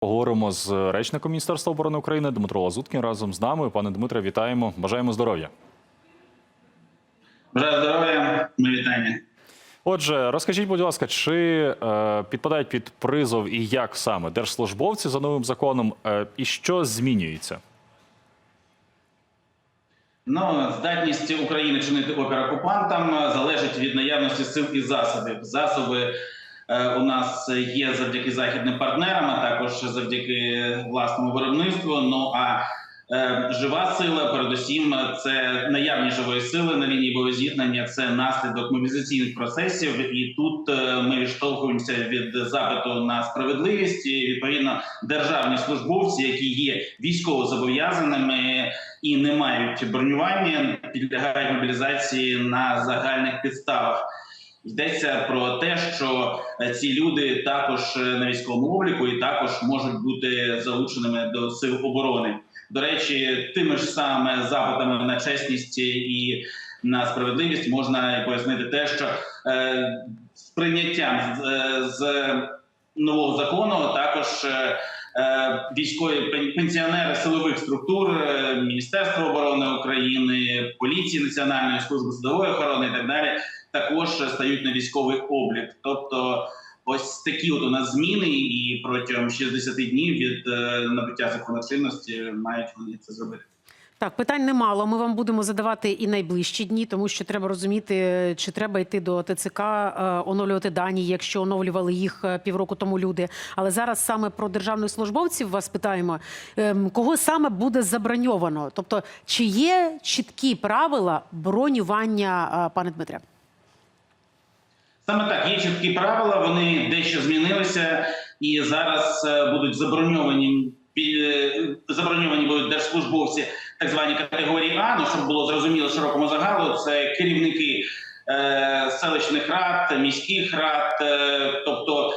Поговоримо з речником Міністерства оборони України Дмитро Лазуткін разом з нами. Пане Дмитре, вітаємо. Бажаємо здоров'я. Бажаю здоров'я, ми вітання. Отже, розкажіть, будь ласка, чи е, підпадають під призов і як саме держслужбовці за новим законом, е, і що змінюється? Ну, здатність України чинити опір окупантам залежить від наявності сил і засобів. Засоби у нас є завдяки західним партнерам, а також завдяки власному виробництву. Ну а е, жива сила, передусім, це наявність живої сили на лінії боєзіткнення, це наслідок мобілізаційних процесів. І тут е, ми відштовхуємося від запиту на справедливість. І відповідно державні службовці, які є військово зобов'язаними і не мають бронювання, підлягають мобілізації на загальних підставах. Йдеться про те, що ці люди також е, на військовому обліку і також можуть бути залученими до сил оборони. До речі, тими ж самими запитами на чесність і на справедливість можна пояснити те, що е, з прийняттям е, з нового закону також. Е, військові пенсіонери силових структур, е, Міністерства оборони України, поліції Національної служби судової охорони і так далі, також стають на військовий облік. Тобто, ось такі от у нас зміни, і протягом 60 днів від е, набуття законочинності мають вони це зробити. Так, питань немало. Ми вам будемо задавати і найближчі дні, тому що треба розуміти, чи треба йти до ТЦК, е, оновлювати дані, якщо оновлювали їх е, півроку тому люди. Але зараз саме про державних службовців вас питаємо, ем, кого саме буде заброньовано? Тобто, чи є чіткі правила бронювання, е, пане Дмитре? Саме так є чіткі правила. Вони дещо змінилися, і зараз будуть заброньовані заброньовані будуть держслужбовці так звані категорії А. Ну щоб було зрозуміло широкому загалу, це керівники е, селищних рад, міських рад, е, тобто.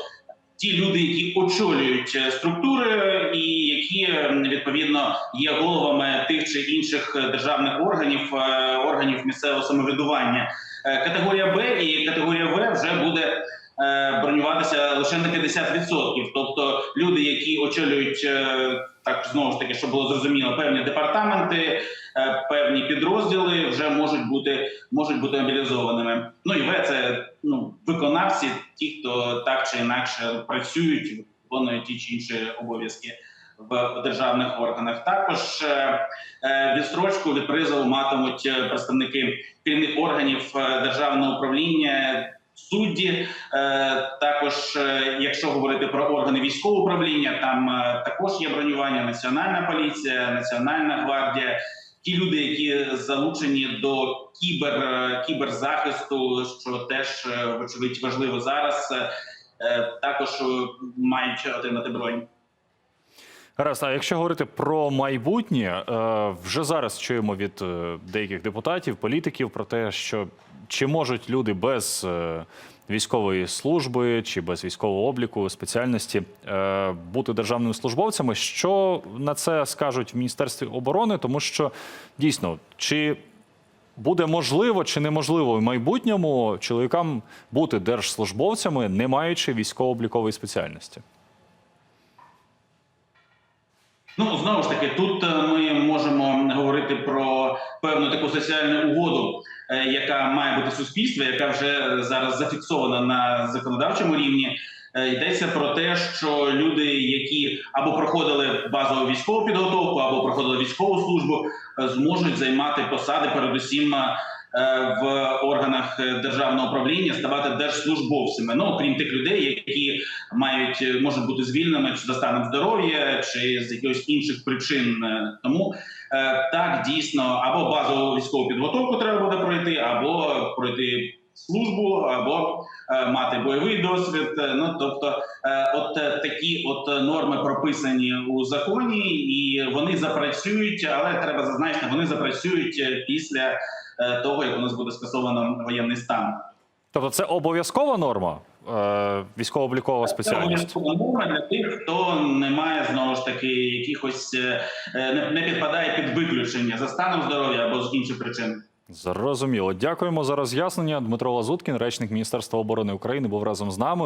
Ті люди, які очолюють е, структури, і які е, відповідно є головами тих чи інших державних органів, е, органів місцевого самоврядування. Е, Категорія Б і категорія В вже буде бронюватися лише на 50%. Тобто люди, які очолюють е, так знову ж таки, щоб було зрозуміло, певні департаменти, е, певні підрозділи вже можуть бути можуть бути мобілізованими. Ну і В це ну виконавці, ті, хто так чи інакше працюють, виконують ті чи інші обов'язки. В державних органах також е, е, відстрочку від призову матимуть е, представники керівних органів е, державного управління, судді. Е, Також, е, якщо говорити про органи військового управління, там е, також є бронювання, національна поліція, національна гвардія. Ті люди, які залучені до кібер, кіберзахисту, що теж вочевидь важливо зараз, також мають отримати бронь. Гаразд, а якщо говорити про майбутнє, вже зараз чуємо від деяких депутатів, політиків про те, що чи можуть люди без е, військової служби чи без військового обліку спеціальності е, бути державними службовцями. Що на це скажуть в міністерстві оборони? Тому що дійсно чи буде можливо чи неможливо в майбутньому чоловікам бути держслужбовцями, не маючи військово-облікової спеціальності? Ну знову ж таки, тут е, ми можемо говорити про певну таку соціальну угоду, яка має бути суспільство, яка вже зараз зафіксована на законодавчому рівні. Е, Йдеться про те, що люди, які або проходили базову військову підготовку, або проходили військову службу, е, зможуть займати посади, передусім е, в органах е, державного управління, ставати держслужбовцями. Ну окрім тих людей, які мають е, можуть бути звільненими чи за станом здоров'я, чи з якихось інших причин. Е, Тому е, так дійсно або базову військову підготовку треба буде пройти, або пройти службу, або е, мати бойовий досвід. Е, Ну тобто, е, от е, такі от е, норми прописані у законі, і вони запрацюють, але треба зазначити, вони запрацюють е, після е, того, як у нас буде скасовано воєнний стан. Тобто це обов'язкова норма е, військово-облікова Це спеціальність. обов'язкова для тих, хто не має знову ж таки якихось е, е, не, не підпадає під виключення за станом здоров'я або з інших причин. Зрозуміло. Дякуємо за роз'яснення. Дмитро Лазуткін, речник Міністерства оборони України, був разом з нами.